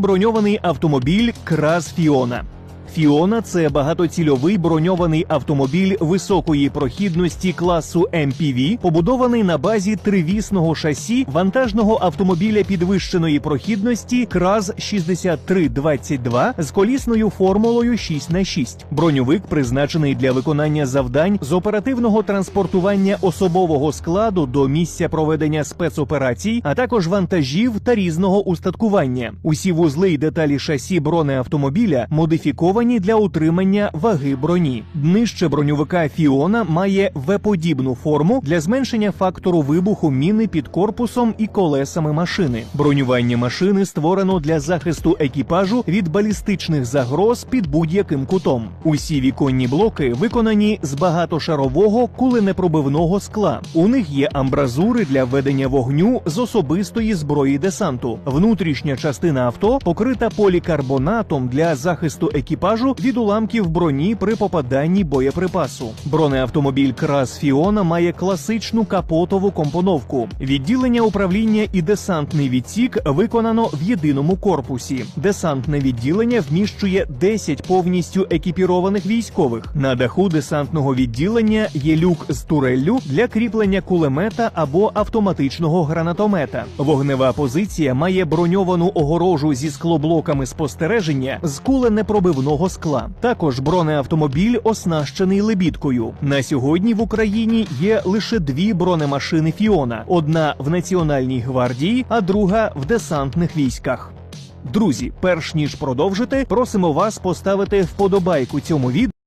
Броньований автомобіль Крас Фіона. Фіона це багатоцільовий броньований автомобіль високої прохідності класу MPV, побудований на базі тривісного шасі вантажного автомобіля підвищеної прохідності КРАЗ 6322 з колісною формулою 6х6. Броньовик призначений для виконання завдань з оперативного транспортування особового складу до місця проведення спецоперацій, а також вантажів та різного устаткування. Усі вузли й деталі шасі бронеавтомобіля модифіковані для утримання ваги броні. Днище броньовика Фіона має В-подібну форму для зменшення фактору вибуху міни під корпусом і колесами машини. Бронювання машини створено для захисту екіпажу від балістичних загроз під будь-яким кутом. Усі віконні блоки виконані з багатошарового куленепробивного скла. У них є амбразури для ведення вогню з особистої зброї десанту. Внутрішня частина авто покрита полікарбонатом для захисту екіпажу від уламків броні при попаданні боєприпасу. Бронеавтомобіль Крас Фіона має класичну капотову компоновку. Відділення управління і десантний відсік виконано в єдиному корпусі. Десантне відділення вміщує 10 повністю екіпірованих військових. На даху десантного відділення є люк з туреллю для кріплення кулемета або автоматичного гранатомета. Вогнева позиція має броньовану огорожу зі склоблоками спостереження з куленепробивного скла. Також бронеавтомобіль оснащений лебідкою. На сьогодні в Україні є лише дві бронемашини Фіона: одна в Національній гвардії, а друга в десантних військах. Друзі, перш ніж продовжити, просимо вас поставити вподобайку цьому відео.